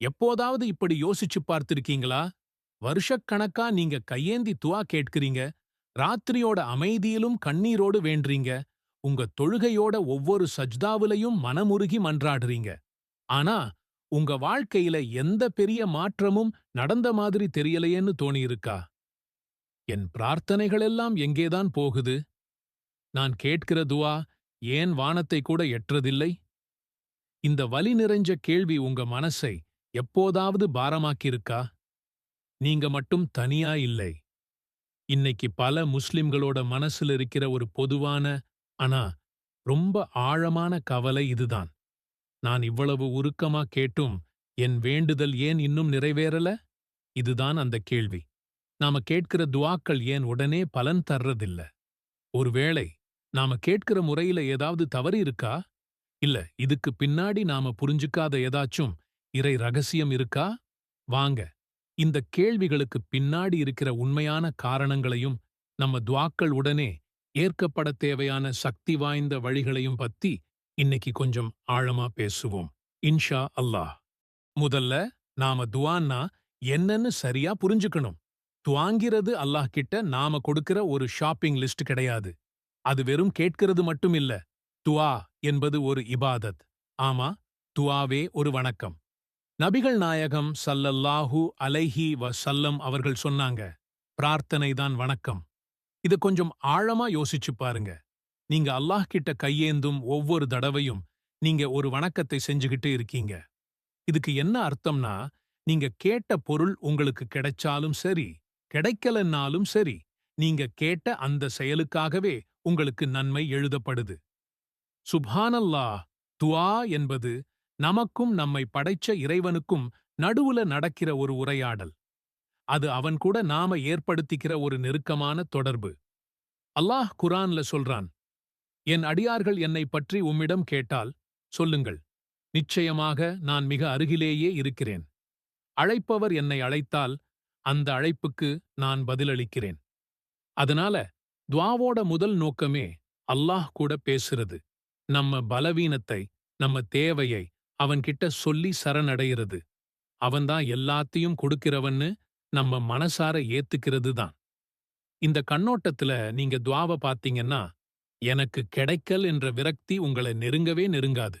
எப்போதாவது இப்படி யோசிச்சு பார்த்திருக்கீங்களா? வருஷக்கணக்கா நீங்க கையேந்தி துவா கேட்கிறீங்க ராத்திரியோட அமைதியிலும் கண்ணீரோடு வேண்டீங்க உங்க தொழுகையோட ஒவ்வொரு சஜ்தாவிலையும் மனமுருகி மன்றாடுறீங்க. ஆனா உங்க வாழ்க்கையில எந்த பெரிய மாற்றமும் நடந்த மாதிரி தெரியலையேன்னு தோணியிருக்கா? என் பிரார்த்தனைகளெல்லாம் எங்கேதான் போகுது? நான் கேட்கிற துவா ஏன் வானத்தை கூட எற்றதில்லை இந்த வலி நிறைஞ்ச கேள்வி உங்க மனசை எப்போதாவது பாரமாக்கியிருக்கா? நீங்க மட்டும் தனியா இல்லை. இன்னைக்கு பல முஸ்லிம்களோட மனசுல இருக்கிற ஒரு பொதுவான ஆனா ரொம்ப ஆழமான கவலை இதுதான். நான் இவ்வளவு உருக்கமா கேட்டும் என் வேண்டுதல் ஏன் இன்னும் நிறைவேறல? இதுதான் அந்த கேள்வி. நாம கேட்கிற துவாக்கள் ஏன் உடனே பலன் தர்றதில்ல? ஒருவேளை நாம கேட்கிற முறையில ஏதாவது தவறு இருக்கா இல்ல இதுக்கு பின்னாடி நாம புரிஞ்சுக்காத ஏதாச்சும் இறை ரகசியம் இருக்கா? வாங்க. இந்த கேள்விகளுக்கு பின்னாடி இருக்கிற உண்மையான காரணங்களையும் நம்ம துவாக்கள் உடனே ஏற்கப்பட தேவையான சக்தி வாய்ந்த வழிகளையும் பத்தி இன்னைக்கு கொஞ்சம் ஆழமா பேசுவோம். இன்ஷா அல்லாஹ். முதல்ல நாம துவான்னா என்னன்னு சரியா புரிஞ்சுக்கணும். துவாங்கிறது அல்லாஹ் கிட்ட நாம கொடுக்கிற ஒரு ஷாப்பிங் லிஸ்ட் கிடையாது. அது வெறும் கேட்கிறது மட்டும் இல்ல. துவா என்பது ஒரு இபாதத். ஆமா துவாவே ஒரு வணக்கம். நபிகள் நாயகம் சல்லல்லாஹு அலைஹி வ சல்லம் அவர்கள் சொன்னாங்க பிரார்த்தனைதான் வணக்கம். இது கொஞ்சம் ஆழமா யோசிச்சு பாருங்க. நீங்க அல்லாஹ் கிட்ட கையேந்தும் ஒவ்வொரு தடவையும் நீங்க ஒரு வணக்கத்தை செஞ்சுகிட்டு இருக்கீங்க. இதுக்கு என்ன அர்த்தம்னா நீங்க கேட்ட பொருள் உங்களுக்கு கிடைச்சாலும் சரி கிடைக்கலன்னாலும் சரி நீங்க கேட்ட அந்த செயலுக்காகவே உங்களுக்கு நன்மை எழுதப்படுது. சுபானல்லா துவா என்பது நமக்கும் நம்மை படைச்ச இறைவனுக்கும் நடுவுல நடக்கிற ஒரு உரையாடல். அது அவன் கூட நாம ஏற்படுத்திக்கிற ஒரு நெருக்கமான தொடர்பு. அல்லாஹ் குரான்ல சொல்றான் என் அடியார்கள் என்னை பற்றி உம்மிடம் கேட்டால் சொல்லுங்கள். நிச்சயமாக நான் மிக அருகிலேயே இருக்கிறேன். அழைப்பவர் என்னை அழைத்தால் அந்த அழைப்புக்கு நான் பதிலளிக்கிறேன். அதனால துவாவோட முதல் நோக்கமே அல்லாஹ் கூட பேசுறது. நம்ம பலவீனத்தை நம்ம தேவையை அவன்கிட்ட சொல்லி சரணடைகிறது. அவன்தான் எல்லாத்தையும் கொடுக்கிறவன்னு நம்ம மனசார ஏத்துக்கிறது தான். இந்த கண்ணோட்டத்துல நீங்க துவாவ பாத்தீங்கன்னா எனக்கு கிடைக்கல் என்ற விரக்தி உங்களை நெருங்கவே நெருங்காது.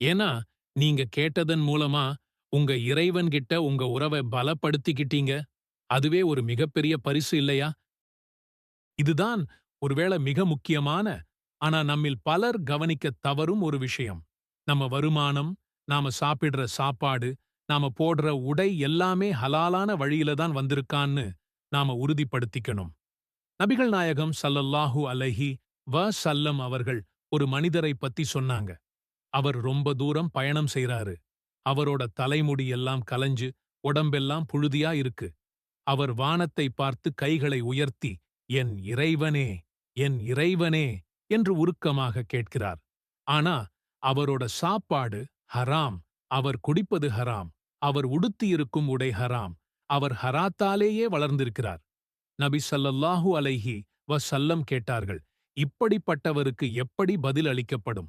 ஏன்னா நீங்க கேட்டதன் மூலமா உங்க இறைவன்கிட்ட உங்க உறவை பலப்படுத்திக்கிட்டீங்க. அதுவே ஒரு மிகப்பெரிய பரிசு இல்லையா? இதுதான் ஒருவேளை மிக முக்கியமான ஆனா நம்மில் பலர் கவனிக்க தவறும் ஒரு விஷயம். நம்ம வருமானம் நாம சாப்பிடுற சாப்பாடு நாம போடுற உடை எல்லாமே ஹலாலான வழியில தான் வந்திருக்கான்னு நாம உறுதிப்படுத்திக்கணும். நபிகள் நாயகம் சல்லல்லாஹு அலஹி வ சல்லம் அவர்கள் ஒரு மனிதரை பத்தி சொன்னாங்க. அவர் ரொம்ப தூரம் பயணம் செய்றாரு. அவரோட தலைமுடி எல்லாம் கலைஞ்சு உடம்பெல்லாம் புழுதியா இருக்கு. அவர் வானத்தை பார்த்து கைகளை உயர்த்தி என் இறைவனே என் இறைவனே என்று உருக்கமாக கேட்கிறார். ஆனா அவரோட சாப்பாடு ஹராம். அவர் குடிப்பது ஹராம். அவர் உடுத்தியிருக்கும் உடை ஹராம். அவர் ஹராத்தாலேயே வளர்ந்திருக்கிறார். நபி சல்லல்லாஹு அலைஹி வசல்லம் கேட்டார்கள் இப்படிப்பட்டவருக்கு எப்படி பதில் அளிக்கப்படும்?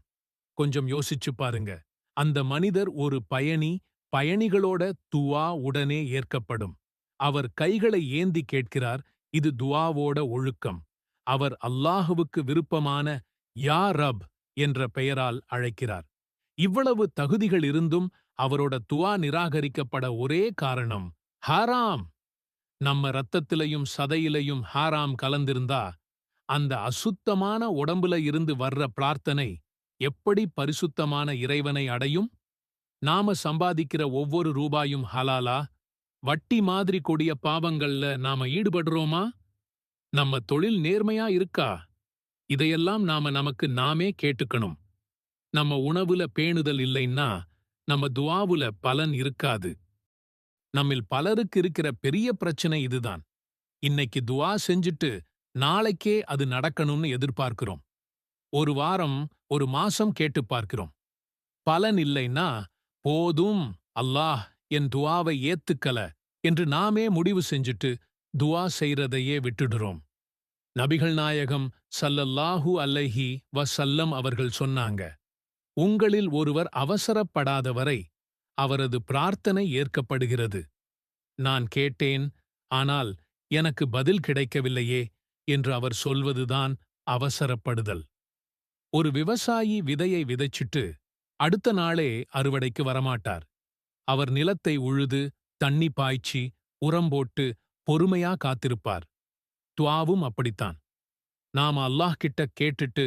கொஞ்சம் யோசிச்சு பாருங்க. அந்த மனிதர் ஒரு பயணி பயணிகளோட துவா உடனே ஏற்கப்படும். அவர் கைகளை ஏந்தி கேட்கிறார் இது துவாவோட ஒழுக்கம். அவர் அல்லாஹுவுக்கு விருப்பமான யா ரப் என்ற பெயரால் அழைக்கிறார். இவ்வளவு தகுதிகள் இருந்தும் அவரோட துவா நிராகரிக்கப்பட ஒரே காரணம் ஹாராம். நம்ம ரத்தத்திலையும் சதையிலையும் ஹாராம் கலந்திருந்தா அந்த அசுத்தமான உடம்புல இருந்து வர்ற பிரார்த்தனை எப்படி பரிசுத்தமான இறைவனை அடையும்? நாம சம்பாதிக்கிற ஒவ்வொரு ரூபாயும் ஹலாலா? வட்டி மாதிரி கொடிய பாவங்கள்ல நாம ஈடுபடுறோமா? நம்ம தொழில் நேர்மையா இருக்கா? இதையெல்லாம் நாம நமக்கு நாமே கேட்டுக்கணும். நம்ம உணவுல பேணுதல் இல்லைன்னா நம்ம துவாவுல பலன் இருக்காது. நம்மில் பலருக்கு இருக்கிற பெரிய பிரச்சனை இதுதான். இன்னைக்கு துவா செஞ்சுட்டு நாளைக்கே அது நடக்கணும்னு எதிர்பார்க்கிறோம். ஒரு வாரம் ஒரு மாசம் கேட்டு பார்க்கிறோம். பலன் இல்லைன்னா போதும் அல்லாஹ் என் துவாவை ஏத்துக்கல என்று நாமே முடிவு செஞ்சுட்டு துவா செய்றதையே விட்டுடுறோம். நபிகள் நாயகம் சல்லல்லாஹு அல்லஹி வசல்லம் அவர்கள் சொன்னாங்க. உங்களில் ஒருவர் அவசரப்படாதவரை அவரது பிரார்த்தனை ஏற்கப்படுகிறது. நான் கேட்டேன் ஆனால் எனக்கு பதில் கிடைக்கவில்லையே என்று அவர் சொல்வதுதான் அவசரப்படுதல். ஒரு விவசாயி விதையை விதைச்சிட்டு அடுத்த நாளே அறுவடைக்கு வரமாட்டார். அவர் நிலத்தை உழுது தண்ணி பாய்ச்சி உரம் போட்டு பொறுமையா காத்திருப்பார். துவாவும் அப்படித்தான். நாம அல்லாஹ் கிட்ட கேட்டுட்டு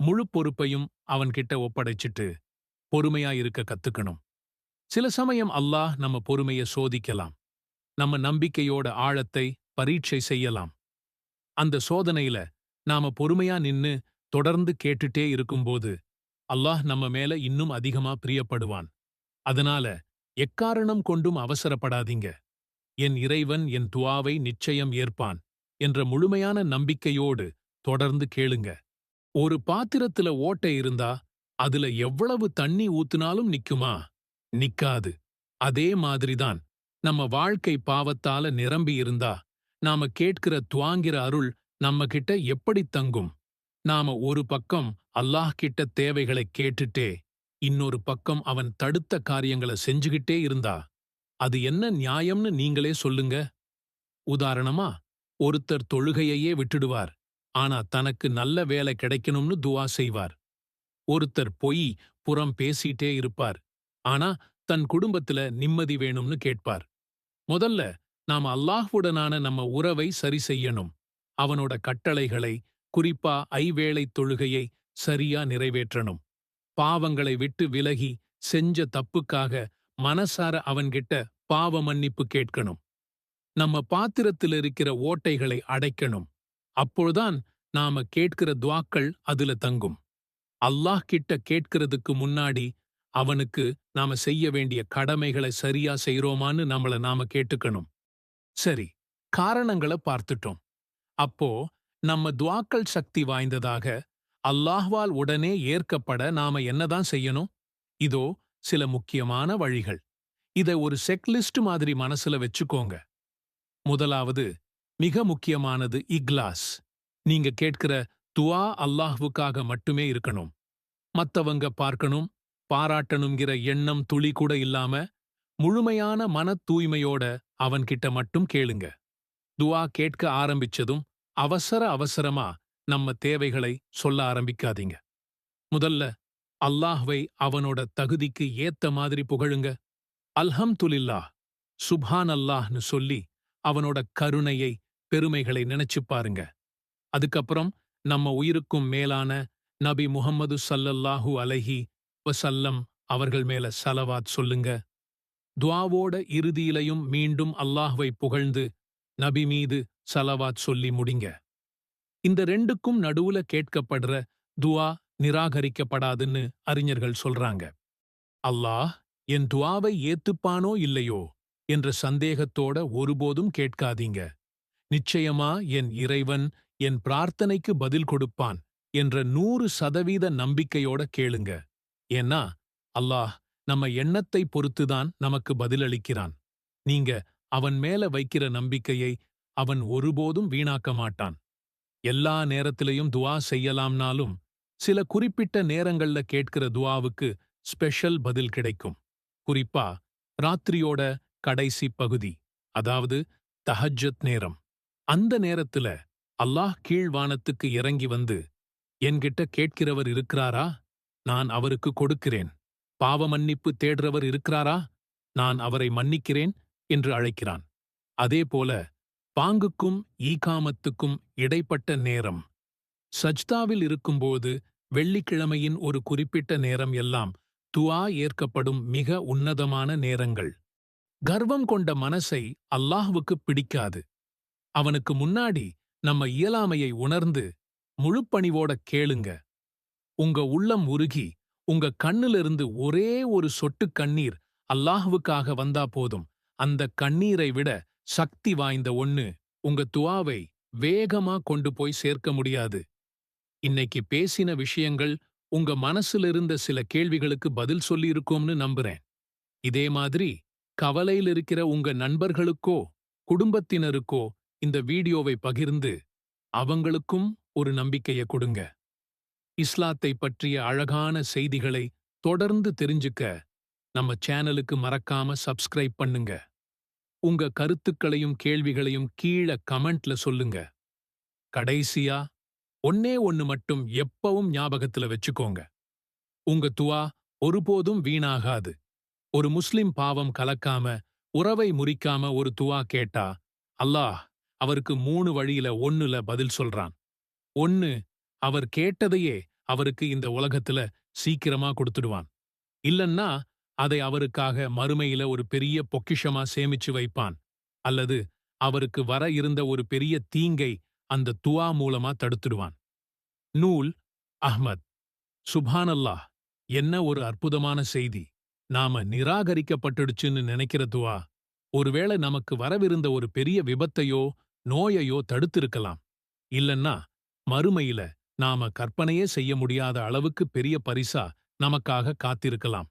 முழு பொறுப்பையும் அவன்கிட்ட ஒப்படைச்சிட்டு பொறுமையா இருக்க கத்துக்கணும். சில சமயம் அல்லாஹ் நம்ம பொறுமைய சோதிக்கலாம். நம்ம நம்பிக்கையோட ஆழத்தை பரீட்சை செய்யலாம். அந்த சோதனையில நாம பொறுமையா நின்னு தொடர்ந்து கேட்டுட்டே இருக்கும்போது அல்லாஹ் நம்ம மேல இன்னும் அதிகமா பிரியப்படுவான். அதனால எக்காரணம் கொண்டும் அவசரப்படாதீங்க. என் இறைவன் என் துவாவை நிச்சயம் ஏற்பான் என்ற முழுமையான நம்பிக்கையோடு தொடர்ந்து கேளுங்க. ஒரு பாத்திரத்துல ஓட்டை இருந்தா அதுல எவ்வளவு தண்ணி ஊத்துனாலும் நிக்குமா? நிக்காது. அதே மாதிரிதான் நம்ம வாழ்க்கை பாவத்தால நிரம்பி இருந்தா நாம கேட்கிற துவாங்கிற அருள் நம்ம கிட்ட எப்படி தங்கும்? நாம ஒரு பக்கம் அல்லாஹ் கிட்ட தேவைகளை கேட்டுட்டே இன்னொரு பக்கம் அவன் தடுத்த காரியங்களை செஞ்சுகிட்டே இருந்தா அது என்ன நியாயம்னு நீங்களே சொல்லுங்க. உதாரணமா ஒருத்தர் தொழுகையையே விட்டுடுவார். ஆனா தனக்கு நல்ல வேலை கிடைக்கணும்னு துவா செய்வார். ஒருத்தர் பொய் புறம் பேசிட்டே இருப்பார். ஆனா தன் குடும்பத்துல நிம்மதி வேணும்னு கேட்பார். முதல்ல நாம் அல்லாஹ்வுடனான நம்ம உறவை சரி செய்யணும். அவனோட கட்டளைகளை குறிப்பா ஐவேளை தொழுகையை சரியா நிறைவேற்றணும். பாவங்களை விட்டு விலகி செஞ்ச தப்புக்காக மனசார அவன்கிட்ட பாவ மன்னிப்பு கேட்கணும். நம்ம பாத்திரத்தில் இருக்கிற ஓட்டைகளை அடைக்கணும். அப்போதான் நாம கேட்கிற துவாக்கள் அதுல தங்கும். அல்லாஹ் கிட்ட கேட்கிறதுக்கு முன்னாடி அவனுக்கு நாம செய்ய வேண்டிய கடமைகளை சரியா செய்றோமான்னு நம்மள நாம கேட்டுக்கணும். சரி காரணங்களை பார்த்துட்டோம். அப்போ நம்ம துவாக்கள் சக்தி வாய்ந்ததாக அல்லாஹ்வால் உடனே ஏற்கப்பட நாம என்னதான் செய்யணும்? இதோ சில முக்கியமான வழிகள். இதை ஒரு செக்லிஸ்ட் மாதிரி மனசுல வச்சுக்கோங்க. முதலாவது மிக முக்கியமானது இக்லாஸ். நீங்க கேட்கிற துவா அல்லாஹ்வுக்காக மட்டுமே இருக்கணும். மத்தவங்க பார்க்கணும் பாராட்டணுங்கிற எண்ணம் துளி கூட இல்லாம முழுமையான மனத் தூய்மையோட அவன்கிட்ட மட்டும் கேளுங்க. துவா கேட்க ஆரம்பிச்சதும் அவசர அவசரமா நம்ம தேவைகளை சொல்ல ஆரம்பிக்காதீங்க. முதல்ல அல்லாஹ்வை அவனோட தகுதிக்கு ஏத்த மாதிரி புகழுங்க. அல்ஹம்துலில்லா சுபான் அல்லாஹ்னு சொல்லி அவனோட கருணையை பெருமைகளை நினைச்சு பாருங்க. அதுக்கப்புறம் நம்ம உயிருக்கும் மேலான நபி முஹம்மது சல்லல்லாஹு அலைஹி வசல்லம் அவர்கள் மேல சலவாத் சொல்லுங்க. துவாவோட இறுதியிலையும் மீண்டும் அல்லாஹ்வை புகழ்ந்து நபி மீது சலவாத் சொல்லி முடிங்க. இந்த ரெண்டுக்கும் நடுவுல கேட்கப்படுற துவா நிராகரிக்கப்படாதுன்னு அறிஞர்கள் சொல்றாங்க. அல்லாஹ் என் துவாவை ஏத்துப்பானோ இல்லையோ? என்ற சந்தேகத்தோட ஒருபோதும் கேட்காதீங்க. நிச்சயமா என் இறைவன் என் பிரார்த்தனைக்கு பதில் கொடுப்பான் என்ற நூறு சதவீத நம்பிக்கையோட கேளுங்க. ஏன்னா அல்லாஹ் நம்ம எண்ணத்தை பொறுத்துதான் நமக்கு பதிலளிக்கிறான். நீங்க அவன் மேல வைக்கிற நம்பிக்கையை அவன் ஒருபோதும் வீணாக்க மாட்டான். எல்லா நேரத்திலையும் துவா செய்யலாம்னாலும் சில குறிப்பிட்ட நேரங்கள்ல கேட்கிற துவாவுக்கு ஸ்பெஷல் பதில் கிடைக்கும். குறிப்பா ராத்திரியோட கடைசி பகுதி அதாவது தஹஜத் நேரம். அந்த நேரத்துல அல்லாஹ் கீழ்வானத்துக்கு இறங்கி வந்து என்கிட்ட கேட்கிறவர் இருக்கிறாரா? நான் அவருக்கு கொடுக்கிறேன். பாவ மன்னிப்பு தேடுறவர் இருக்கிறாரா? நான் அவரை மன்னிக்கிறேன் என்று அழைக்கிறான். அதேபோல பாங்குக்கும் ஈகாமத்துக்கும் இடைப்பட்ட நேரம். சஜ்தாவில் இருக்கும்போது வெள்ளிக்கிழமையின் ஒரு குறிப்பிட்ட நேரம் எல்லாம் துவா ஏற்கப்படும் மிக உன்னதமான நேரங்கள். கர்வம் கொண்ட மனசை அல்லாஹ்வுக்கு பிடிக்காது. அவனுக்கு முன்னாடி நம்ம இயலாமையை உணர்ந்து முழுப்பணிவோட கேளுங்க. உங்க உள்ளம் உருகி உங்க கண்ணிலிருந்து ஒரே ஒரு சொட்டு கண்ணீர் அல்லாஹ்வுக்காக வந்தா போதும். அந்த கண்ணீரை விட சக்தி வாய்ந்த ஒண்ணு உங்க துவாவை வேகமா கொண்டு போய் சேர்க்க முடியாது. இன்னைக்கு பேசின விஷயங்கள் உங்க மனசிலிருந்த சில கேள்விகளுக்கு பதில் சொல்லியிருக்கோம்னு நம்புறேன். இதே மாதிரி கவலையில் இருக்கிற உங்க நண்பர்களுக்கோ குடும்பத்தினருக்கோ இந்த வீடியோவை பகிர்ந்து அவங்களுக்கும் ஒரு நம்பிக்கையை கொடுங்க. இஸ்லாத்தை பற்றிய அழகான செய்திகளை தொடர்ந்து தெரிஞ்சுக்க நம்ம சேனலுக்கு மறக்காம சப்ஸ்கிரைப் பண்ணுங்க. உங்க கருத்துக்களையும் கேள்விகளையும் கீழ கமெண்ட்ல சொல்லுங்க. கடைசியா ஒன்னே ஒன்னு மட்டும் எப்பவும் ஞாபகத்துல வச்சுக்கோங்க. உங்க துவா ஒருபோதும் வீணாகாது. ஒரு முஸ்லிம் பாவம் கலக்காம உறவை முறிக்காம ஒரு துவா கேட்டா அல்லாஹ் அவருக்கு மூணு வழியில ஒண்ணுல பதில் சொல்றான். ஒன்னு அவர் கேட்டதையே அவருக்கு இந்த உலகத்துல சீக்கிரமா கொடுத்துடுவான். இல்லன்னா அதை அவருக்காக மறுமையில ஒரு பெரிய பொக்கிஷமா சேமிச்சு வைப்பான். அல்லது அவருக்கு வர இருந்த ஒரு பெரிய தீங்கை அந்த துவா மூலமா தடுத்துடுவான். நூல் அஹ்மத். சுபானல்லாஹ் என்ன ஒரு அற்புதமான செய்தி. நாம நிராகரிக்கப்பட்டுடுச்சுன்னு நினைக்கிற துவா. ஒருவேளை நமக்கு வரவிருந்த ஒரு பெரிய விபத்தையோ நோயையோ தடுத்திருக்கலாம். இல்லன்னா மறுமையில நாம கற்பனையே செய்ய முடியாத அளவுக்கு பெரிய பரிசா நமக்காக காத்திருக்கலாம்.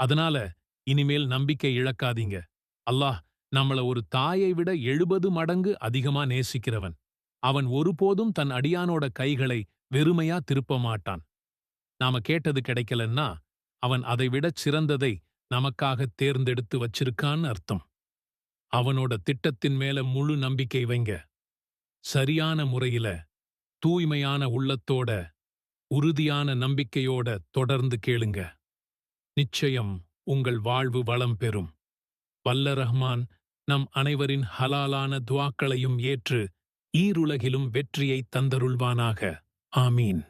அதனால இனிமேல் நம்பிக்கை இழக்காதீங்க. அல்லாஹ் நம்மள ஒரு தாயை விட எழுபது மடங்கு அதிகமா நேசிக்கிறவன். அவன் ஒருபோதும் தன் அடியானோட கைகளை வெறுமையா திருப்ப மாட்டான். நாம கேட்டது கிடைக்கலன்னா அவன் அதைவிடச் சிறந்ததை நமக்காக தேர்ந்தெடுத்து வச்சிருக்கான்னு அர்த்தம். அவனோட திட்டத்தின் மேல முழு நம்பிக்கை வைங்க. சரியான முறையில தூய்மையான உள்ளத்தோட உறுதியான நம்பிக்கையோட தொடர்ந்து கேளுங்க. நிச்சயம் உங்கள் வாழ்வு வளம் பெறும். வல்ல ரஹ்மான் நம் அனைவரின் ஹலாலான துவாக்களையும் ஏற்று ஈருலகிலும் வெற்றியை தந்தருள்வானாக. ஆமீன்.